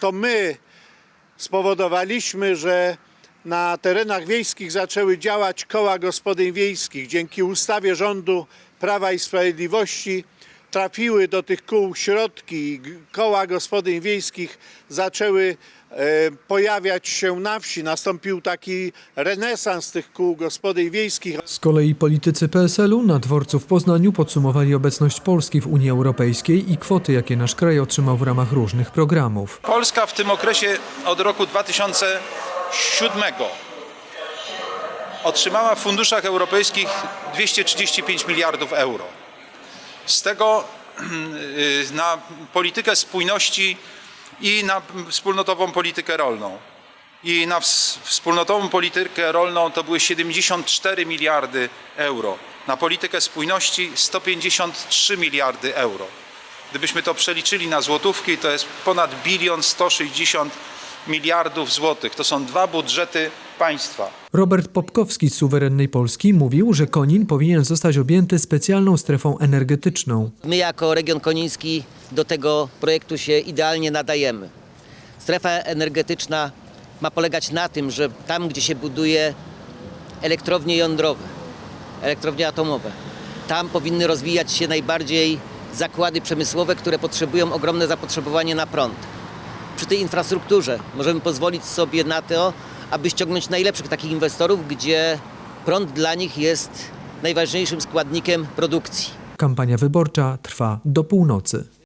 To my spowodowaliśmy, że na terenach wiejskich zaczęły działać koła gospodyń wiejskich. Dzięki ustawie rządu Prawa i Sprawiedliwości trafiły do tych kół środki. Koła gospodyń wiejskich zaczęły e, pojawiać się na wsi. Nastąpił taki renesans tych kół gospodyń wiejskich. Z kolei politycy PSL-u na dworcu w Poznaniu podsumowali obecność Polski w Unii Europejskiej i kwoty, jakie nasz kraj otrzymał w ramach różnych programów. Polska w tym okresie od roku 2007 otrzymała w funduszach europejskich 235 miliardów euro. Z tego y, na politykę spójności i na wspólnotową politykę rolną. I na ws- wspólnotową politykę rolną to były 74 miliardy euro. Na politykę spójności 153 miliardy euro. Gdybyśmy to przeliczyli na złotówki, to jest ponad bilion 160 miliardów złotych. To są dwa budżety państwa. Robert Popkowski z Suwerennej Polski mówił, że Konin powinien zostać objęty specjalną strefą energetyczną. My jako region koniński do tego projektu się idealnie nadajemy. Strefa energetyczna ma polegać na tym, że tam, gdzie się buduje elektrownie jądrowe, elektrownie atomowe, tam powinny rozwijać się najbardziej zakłady przemysłowe, które potrzebują ogromne zapotrzebowanie na prąd. Przy tej infrastrukturze możemy pozwolić sobie na to, aby ściągnąć najlepszych takich inwestorów, gdzie prąd dla nich jest najważniejszym składnikiem produkcji. Kampania wyborcza trwa do północy.